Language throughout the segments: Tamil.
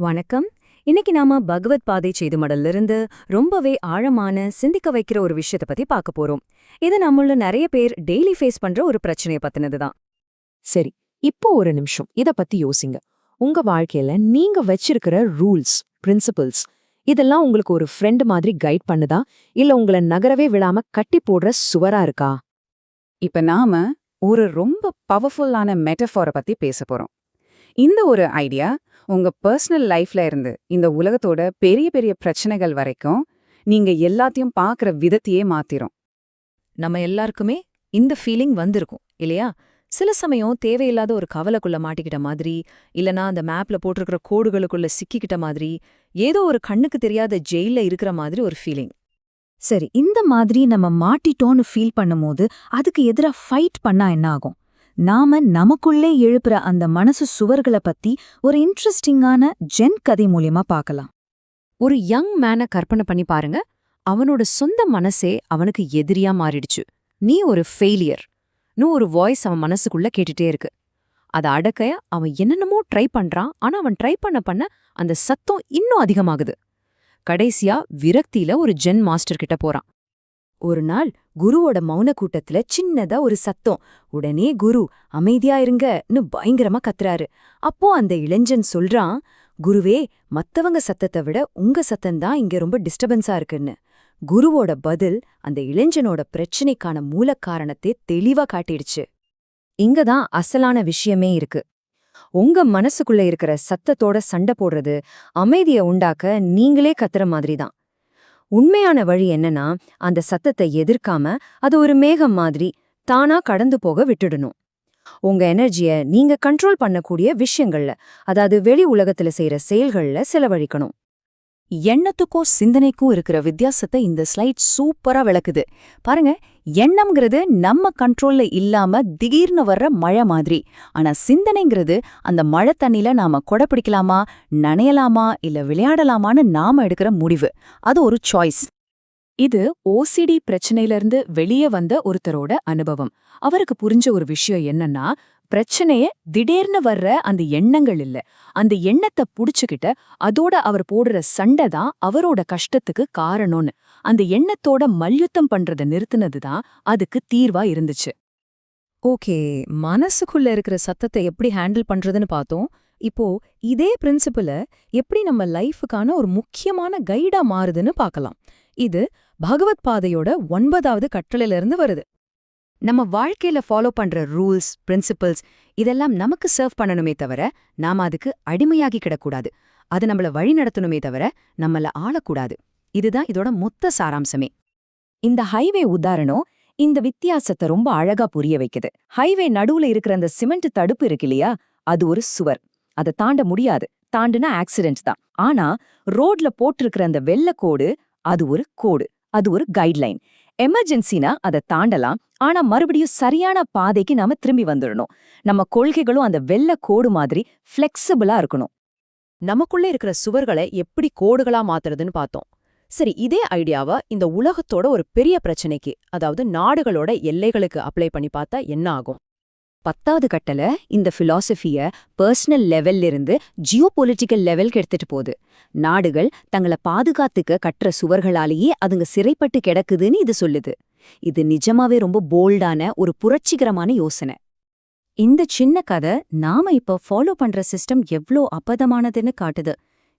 வணக்கம். இன்னைக்கு நாம பகவத் பாதை செய்து மடல்ல ரொம்பவே ஆழமான சிந்திக்க வைக்கிற ஒரு விஷயத்த பத்தி பார்க்க போறோம். இது நம்மள நிறைய பேர் டெய்லி ஃபேஸ் பண்ற ஒரு பிரச்சனைய பத்தினதுதான். சரி இப்போ ஒரு நிமிஷம். இத பத்தி யோசிங்க. உங்க வாழ்க்கையில நீங்க வச்சிருக்கிற ரூல்ஸ் பிரின்சிபல்ஸ் இதெல்லாம் உங்களுக்கு ஒரு ஃப்ரெண்ட் மாதிரி கைட் பண்ணுதா? இல்ல உங்களை நகரவே விடாம கட்டி போடுற சுவரா இருக்கா? இப்ப நாம ஒரு ரொம்ப பவர்ஃபுல்லான மெட்டஃபாரை பத்தி பேச போறோம். இந்த ஒரு ஐடியா உங்க பர்சனல் லைஃப்ல இருந்து இந்த உலகத்தோட பெரிய பெரிய பிரச்சனைகள் வரைக்கும் நீங்க எல்லாத்தையும் பார்க்குற விதத்தையே மாத்திரும். நம்ம எல்லாருக்குமே இந்த ஃபீலிங் வந்திருக்கும் இல்லையா? சில சமயம் தேவையில்லாத ஒரு கவலைக்குள்ள மாட்டிக்கிட்ட மாதிரி இல்லனா அந்த மேப்ல போட்டிருக்கிற கோடுகளுக்குள்ள சிக்கிக்கிட்ட மாதிரி ஏதோ ஒரு கண்ணுக்கு தெரியாத ஜெயில்ல இருக்கிற மாதிரி ஒரு ஃபீலிங் சரி இந்த மாதிரி நம்ம மாட்டிட்டோன்னு ஃபீல் பண்ணும்போது அதுக்கு எதிரா ஃபைட் பண்ணா என்ன ஆகும்? நாம நமக்குள்ளே எழுப்புற அந்த மனசு சுவர்களை பத்தி ஒரு இன்ட்ரெஸ்டிங்கான ஜென் கதை மூலியமா பார்க்கலாம். ஒரு யங் மேனை கற்பனை பண்ணி பாருங்க. அவனோட சொந்த மனசே அவனுக்கு எதிரியா மாறிடுச்சு. நீ ஒரு ஃபெயிலியர் நூ ஒரு வாய்ஸ் அவன் மனசுக்குள்ள கேட்டுட்டே இருக்கு. அத அடக்க அவன் என்னென்னமோ ட்ரை பண்றான். ஆனா அவன் ட்ரை பண்ண பண்ண அந்த சத்தம் இன்னும் அதிகமாகுது. கடைசியா விரக்தியில ஒரு ஜென் மாஸ்டர் கிட்ட போறான். ஒரு நாள் குருவோட மௌன கூட்டத்துல சின்னதா ஒரு சத்தம். உடனே குரு அமைதியா இருங்கன்னு பயங்கரமா கத்துறாரு. அப்போ அந்த இளைஞன் சொல்றான் குருவே மத்தவங்க சத்தத்தை விட உங்க சத்தம்தான் இங்க ரொம்ப டிஸ்டர்பன்ஸா இருக்குன்னு. குருவோட பதில் அந்த இளைஞனோட பிரச்சனைக்கான மூலக்காரணத்தை தெளிவா காட்டிடுச்சு. இங்கதான் அசலான விஷயமே இருக்கு. உங்க மனசுக்குள்ள இருக்கிற சத்தத்தோட சண்டை போடுறது அமைதிய உண்டாக்க நீங்களே கத்துற மாதிரி தான். உண்மையான வழி என்னன்னா அந்த சத்தத்தை எதிர்க்காம அது ஒரு மேகம் மாதிரி தானா கடந்து போக விட்டுடணும். உங்க எனர்ஜிய நீங்க கண்ட்ரோல் பண்ணக்கூடிய விஷயங்கள்ல அதாவது வெளி உலகத்துல செய்யற செயல்கள்ல செலவழிக்கணும். எண்ணத்துக்கும் சிந்தனைக்கும் இருக்கிற வித்தியாசத்தை இந்த ஸ்லைட் சூப்பரா விளக்குது. பாருங்க எண்ணம்ங்கிறது நம்ம கண்ட்ரோல்ல இல்லாம திடீர்னு வர்ற மழை மாதிரி. ஆனா சிந்தனைங்கிறது அந்த மழை தண்ணில நாம கொடை பிடிக்கலாமா நனையலாமா இல்ல விளையாடலாமான்னு நாம எடுக்கிற முடிவு. அது ஒரு சாய்ஸ் இது ஓசிடி பிரச்சனையிலிருந்து வெளியே வந்த ஒருத்தரோட அனுபவம். அவருக்கு புரிஞ்ச ஒரு விஷயம் என்னன்னா பிரச்சனைய திடீர்னு வர்ற அந்த எண்ணங்கள் இல்ல. அந்த எண்ணத்தை புடிச்சுக்கிட்ட அதோட அவர் போடுற சண்டை தான் அவரோட கஷ்டத்துக்கு காரணம்னு. அந்த எண்ணத்தோட மல்யுத்தம் பண்றத நிறுத்தினதுதான் அதுக்கு தீர்வா இருந்துச்சு. ஓகே மனசுக்குள்ள இருக்கிற சத்தத்தை எப்படி ஹேண்டில் பண்றதுன்னு பார்த்தோம். இப்போ இதே பிரின்சிபல எப்படி நம்ம லைஃபுக்கான ஒரு முக்கியமான கைடா மாறுதுன்னு பார்க்கலாம். இது பகவத் பாதையோட ஒன்பதாவது கட்டளையிலிருந்து வருது. நம்ம வாழ்க்கையில ஃபாலோ பண்ற ரூல்ஸ் பிரின்சிபல்ஸ் இதெல்லாம் நமக்கு சர்வ் பண்ணணுமே தவிர நாம அதுக்கு அடிமையாகி கிடக்கூடாது. அது நம்மள வழி நடத்தணுமே தவிர நம்மள ஆளக்கூடாது. இதுதான் இதோட மொத்த சாராம்சமே. இந்த ஹைவே உதாரணம் இந்த வித்தியாசத்தை ரொம்ப அழகா புரிய வைக்குது. ஹைவே நடுவுல இருக்கிற அந்த சிமெண்ட் தடுப்பு இருக்கு இல்லையா? அது ஒரு சுவர். அதை தாண்ட முடியாது. தாண்டுனா ஆக்சிடென்ட் தான். ஆனா ரோட்ல போட்டிருக்கிற அந்த வெள்ள கோடு அது ஒரு கோடு அது ஒரு கைட்லைன் எமர்ஜென்சினா அதை தாண்டலாம். ஆனா மறுபடியும் சரியான பாதைக்கு நாம திரும்பி வந்துடணும் நம்ம கொள்கைகளும் அந்த வெள்ள கோடு மாதிரி ஃப்ளெக்சிபிளா இருக்கணும். நமக்குள்ள இருக்கிற சுவர்களை எப்படி கோடுகளா மாத்துறதுன்னு பார்த்தோம். சரி இதே ஐடியாவை இந்த உலகத்தோட ஒரு பெரிய பிரச்சனைக்கு அதாவது நாடுகளோட எல்லைகளுக்கு அப்ளை பண்ணி பார்த்தா என்ன ஆகும்? பத்தாவது கட்டல இந்த பிலாசபிய பர்சனல் லெவல்ல இருந்து ஜியோ பொலிட்டிக்கல் லெவலுக்கு எடுத்துட்டு போகுது. நாடுகள் தங்கள பாதுகாத்துக்க கட்டுற சுவர்களாலேயே அதுங்க சிறைப்பட்டு கிடக்குதுன்னு இது சொல்லுது. இது நிஜமாவே ரொம்ப போல்டான ஒரு புரட்சிகரமான யோசனை. இந்த சின்ன கதை நாம இப்ப ஃபாலோ பண்ற சிஸ்டம் எவ்ளோ அப்பதமானதுன்னு காட்டுது.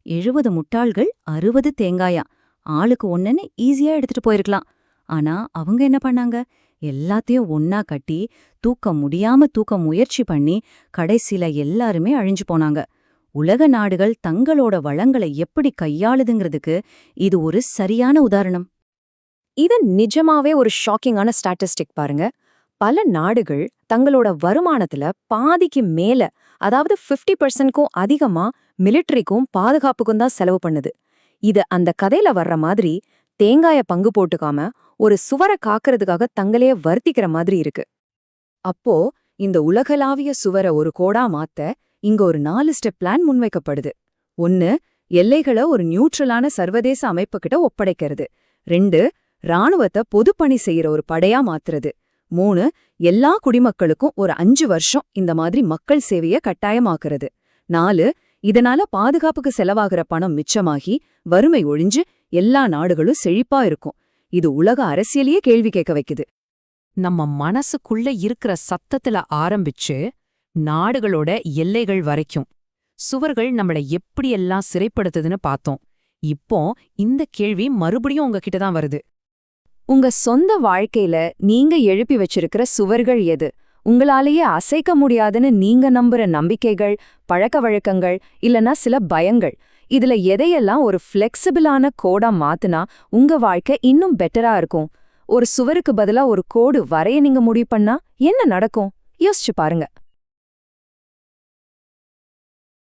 எழுபது முட்டாள்கள் அறுபது தேங்காயா. ஆளுக்கு ஒன்னுன்னு ஈஸியா எடுத்துட்டு போயிருக்கலாம். ஆனா அவங்க என்ன பண்ணாங்க? எல்லாத்தையும் ஒன்னா கட்டி தூக்க முடியாம தூக்க முயற்சி பண்ணி கடைசில எல்லாருமே அழிஞ்சு போனாங்க. உலக நாடுகள் தங்களோட வளங்களை எப்படி கையாளுதுங்கிறதுக்கு இது ஒரு சரியான உதாரணம். இது நிஜமாவே ஒரு ஷாக்கிங்கான ஸ்டாட்டிஸ்டிக் பாருங்க. பல நாடுகள் தங்களோட வருமானத்துல பாதிக்கு மேல அதாவது 50% பர்சன்ட்க்கும் அதிகமா மிலிட்டரிக்கும் பாதுகாப்புக்கும் தான் செலவு பண்ணுது. இது அந்த கதையில வர்ற மாதிரி தேங்காய பங்கு போட்டுக்காம ஒரு சுவரை காக்கிறதுக்காக தங்களையே வருத்திக்கிற மாதிரி இருக்கு. அப்போ இந்த உலகளாவிய சுவரை ஒரு கோடா மாத்த இங்க ஒரு நாலு ஸ்டெப் பிளான் முன்வைக்கப்படுது. ஒன்னு எல்லைகளை ஒரு நியூட்ரலான சர்வதேச அமைப்புகிட்ட ஒப்படைக்கிறது. ரெண்டு ராணுவத்தை பொதுப்பணி செய்யற ஒரு படையா மாத்துறது. மூணு எல்லா குடிமக்களுக்கும் ஒரு அஞ்சு வருஷம் இந்த மாதிரி மக்கள் சேவைய கட்டாயமாக்குறது. நாலு இதனால பாதுகாப்புக்கு செலவாகிற பணம் மிச்சமாகி வறுமை ஒழிஞ்சு எல்லா நாடுகளும் செழிப்பா இருக்கும். இது உலக அரசியலையே கேள்வி கேட்க வைக்குது. நம்ம மனசுக்குள்ள இருக்கிற சத்தத்துல ஆரம்பிச்சு நாடுகளோட எல்லைகள் வரைக்கும் சுவர்கள் நம்மள எப்படியெல்லாம் சிறைப்படுத்துதுன்னு பார்த்தோம். இப்போ இந்த கேள்வி மறுபடியும் உங்ககிட்ட தான் வருது. உங்க சொந்த வாழ்க்கையில நீங்க எழுப்பி வச்சிருக்கிற சுவர்கள் எது? உங்களாலேயே அசைக்க முடியாதுன்னு நீங்க நம்புற நம்பிக்கைகள் பழக்க வழக்கங்கள் இல்லனா சில பயங்கள். இதுல எதையெல்லாம் ஒரு ஃப்ளெக்சிபிளான கோடா மாத்துனா உங்க வாழ்க்கை இன்னும் பெட்டரா இருக்கும்? ஒரு சுவருக்கு பதிலா ஒரு கோடு வரைய நீங்க முடிவு பண்ணா என்ன நடக்கும்? யோசிச்சு பாருங்க.